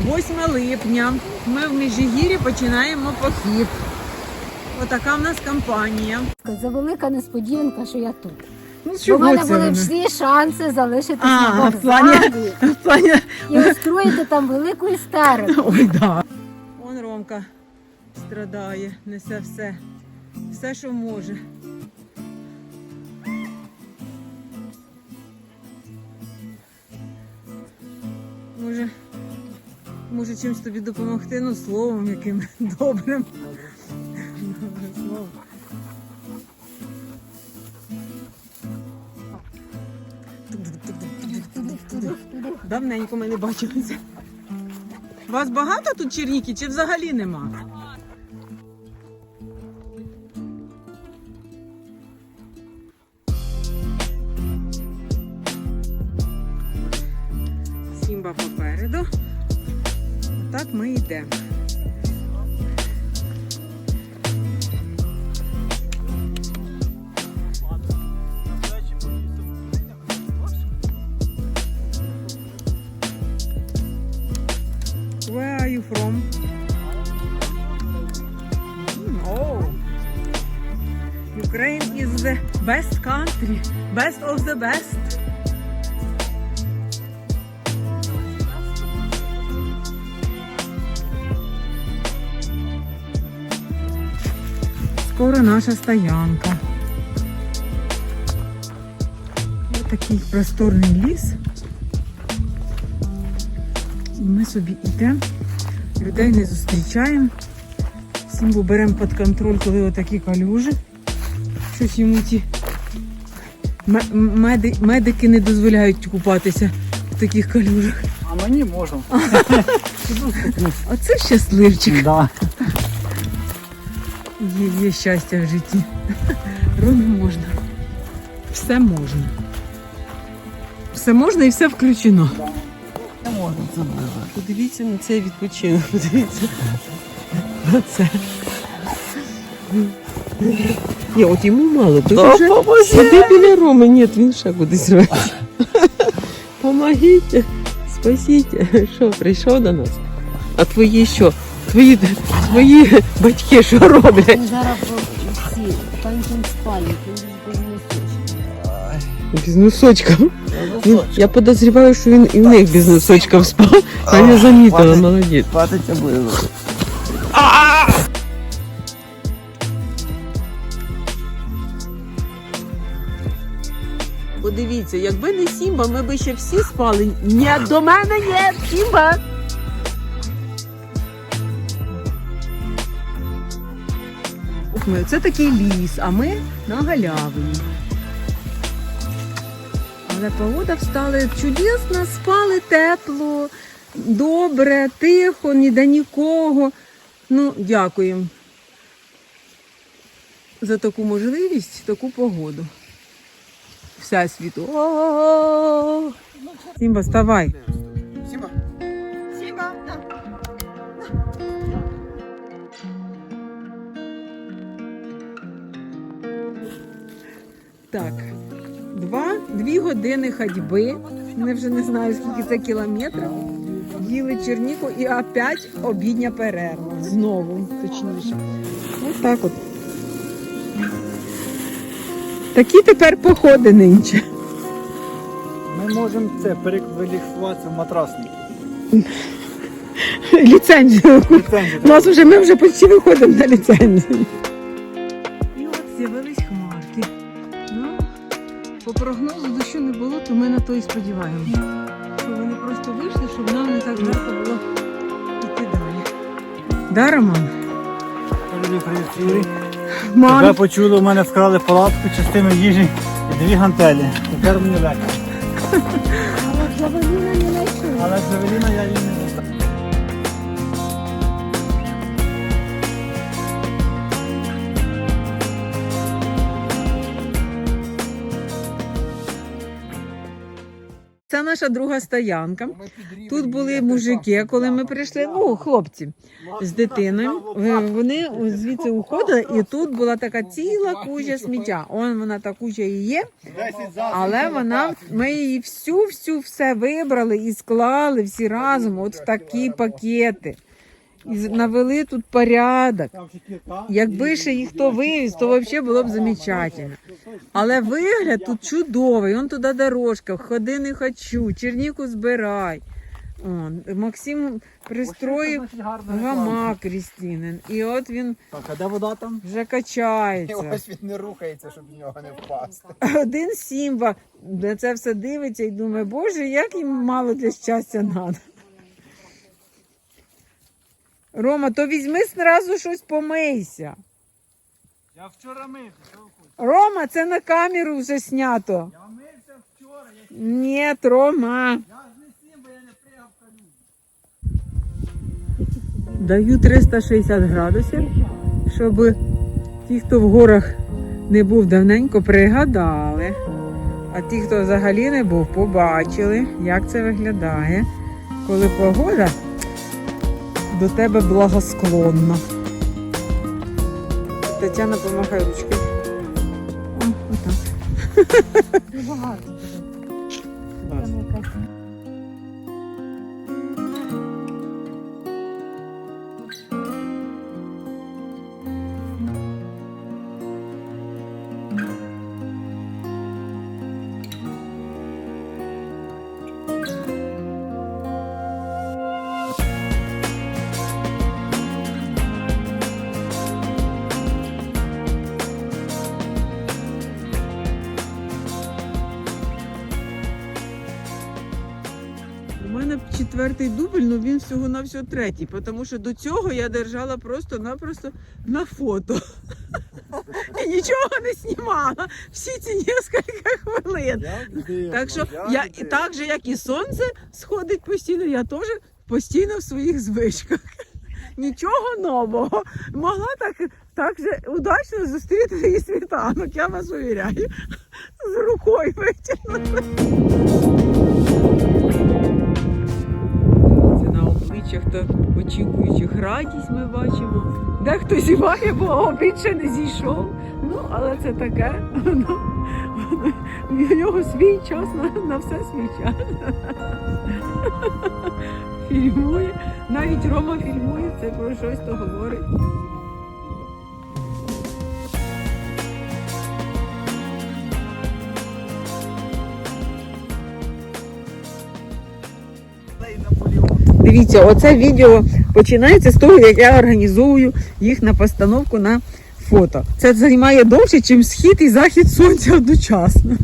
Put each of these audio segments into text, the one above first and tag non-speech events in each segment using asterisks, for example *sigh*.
8 липня. Ми в Міжгір'ї починаємо похід. Отака в нас компанія. Це велика несподіванка, що я тут. Ну, Бо в мене це були вони? всі шанси залишитися А, на в плані- вокзалі В плані... і устроїти там велику істерику. *laughs* Ой, да. Вон Ромка страдає, несе все. Все, що. Може, може чимось тобі допомогти, ну словом яким *laughs* добрим. Давненько ми не бачилися. Вас багато тут черніки чи взагалі нема? Так ми йдемо. Where are you from? Mm, Oh, Ukraine is the best country, best of the best. Скоро наша стоянка. Ось такий просторний ліс. І ми собі йдемо, людей не зустрічаємо. Сімбу беремо під контроль, коли отакі калюжі. Щось йому ті меди- медики не дозволяють купатися в таких калюжах. А мені можна. *laughs* Оце щасливчик. Да. Є, є щастя в житті. Ромі можна. Все можна. Все можна і все включено. Не можна це буде. Подивіться на цей відпочинок. Подивіться. На це. Ні, от йому мало. Тут Да, вже поможи. сиди біля Роми. Ні, він ще кудись рветься. Помогіть, спасіть. Що, прийшов до нас? А твої що? Твої, твої батьки що роблять? Зараз всі танцем спальні, бізнесочка. Він, я подозріваю, що він і в них без носочка спав. А я замітила, Хватить. молодець. Хватить облизу. Подивіться, якби не Сімба, ми би ще всі спали. Ні, до мене є Сімба. Ух це такий ліс, а ми на галявині. Але погода встала чудесно, спали тепло, добре, тихо, ніде нікого. Ну, дякуємо за таку можливість, таку погоду. Всесвіту. О-о-о! Сімба, вставай. Так, два, дві години ходьби. Я вже не знаю, скільки це кілометрів. Їли черніку і опять обідня перерва. Знову, точніше. Ось так от. Такі тепер походи нинче. Ми можемо це перекваліфікуватися в матрасник. *laughs* Ліцензію. Ліцензію. У нас вже ми вже почти виходимо на ліцензію. І от з'явились хмарки. Прогнозу дощу не було, то ми на то і сподіваємося. Що вони просто вийшли, щоб нам не так жарко було йти далі. Да, Роман? Тебе Мам, почули, у мене вкрали палатку, частину їжі і дві гантелі. Тепер мені легко. *laughs* Але Джавеліна не знайшли. Але Джавеліна я їм не це наша друга стоянка. Тут були мужики, коли ми прийшли, ну, хлопці з дитиною. Е, Вони звідси уходили, і тут була така ціла куча сміття. Он вона та куча і є, але вона ми її всю, всю все вибрали і склали всі разом, от в такі пакети. І навели тут порядок. Якби ще їх хто вивіз, то взагалі було б замечательно. Але вигляд тут чудовий. Он туди дорожка, ходи не хочу, черніку збирай. Он, Максим пристроїв гамак Крістінин. І от він Так, а де вода там? вже качається. Ось він не рухається, щоб в нього не впасти. Один Сімба на це все дивиться і думає, боже, як їм мало для щастя треба. Рома, то візьми зразу щось помийся. Я вчора мився, що ви хочете? Рома, це на камеру вже знято. Я мився вчора, я, Ні, Рома. я ж не сім, бо я не пригав в. Даю 360 градусів, щоб ті, хто в горах не був давненько, пригадали. А ті, хто взагалі не був, побачили, як це виглядає, коли погода до тебе благосклонна. Тетяна допомагає ручки. О, отак. *laughs* Багато. Четвертий дубль, але він всього на всього третій, тому що до цього я держала просто-напросто на фото. *laughs* І нічого не знімала всі ці кілька хвилин. Так що я так же, як і сонце сходить постійно, я теж постійно в своїх звичках. *laughs* Нічого нового. Могла так, так же удачно зустріти і світанок, я вас увіряю. *laughs* З рукою витягнути. Обличчях та очікуючих радість ми бачимо. Дехто зіває, бо обід ще не зійшов. Ну, але це таке. Ну, У нього свій час на, на все свій час. Фільмує. Навіть Рома фільмує, це про щось то говорить. Дивіться, оце відео починається з того, як я організовую їх на постановку на фото. Це займає довше, ніж схід і захід сонця одночасно.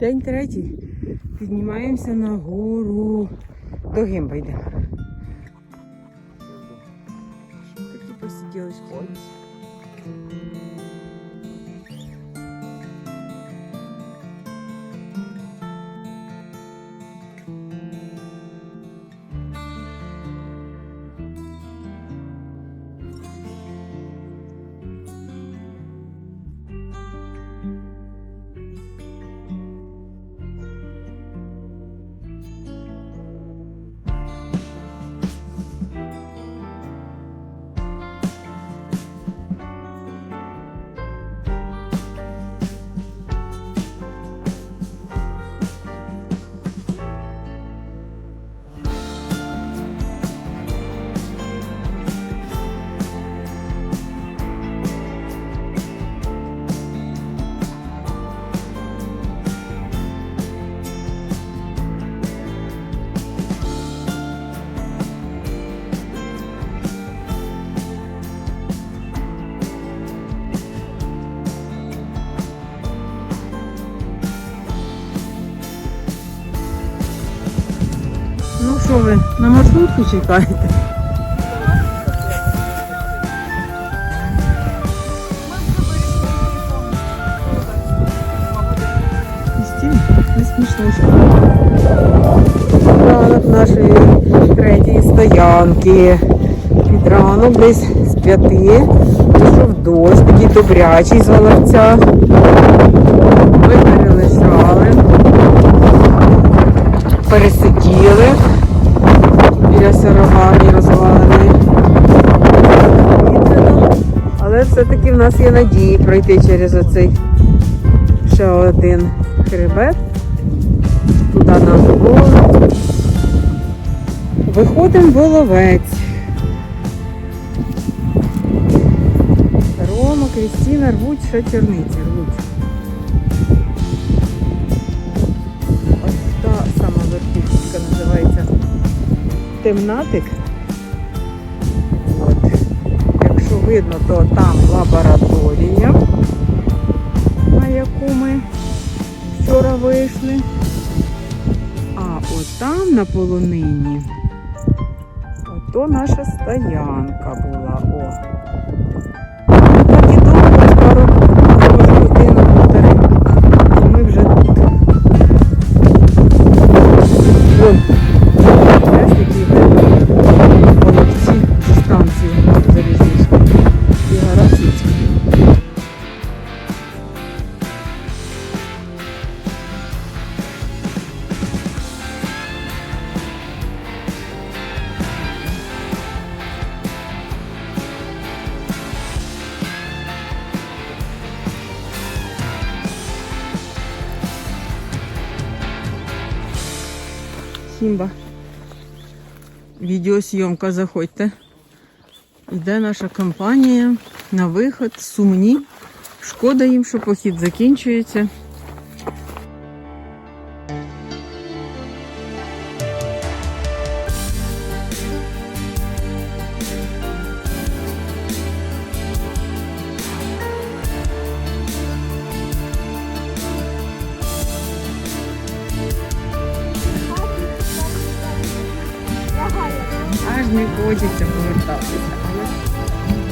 День третій. Піднімаємося на гору. До Гимба йдемо. Такі посиділочки. У що ви, на маршрутку чекаєте? Не смішно. Ранок нашої третьої стоянки. Під ранок десь з п'яти. Пішов дощ, такий добрячий з Воловця. Ми перележали, пересиділи біля сироварні розваленої. Але все-таки в нас є надії пройти через оцей ще один хребет. Туди на гору. Виходимо в. Рома, Крістіна рвуть ще черниці, рвуть. Темнатик. От. Якщо видно, то там лабораторія, на яку ми вчора вийшли. А от там на полонині, ото наша стоянка була. О. Сімба. Відеосйомка, заходьте. Йде наша компанія на виход, сумні. Шкода їм, що похід закінчується.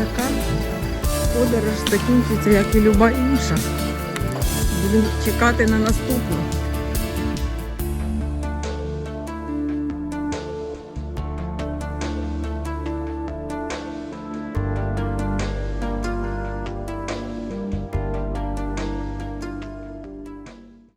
Така подорож закінчиться, як і люба інша. Будемо чекати на наступну.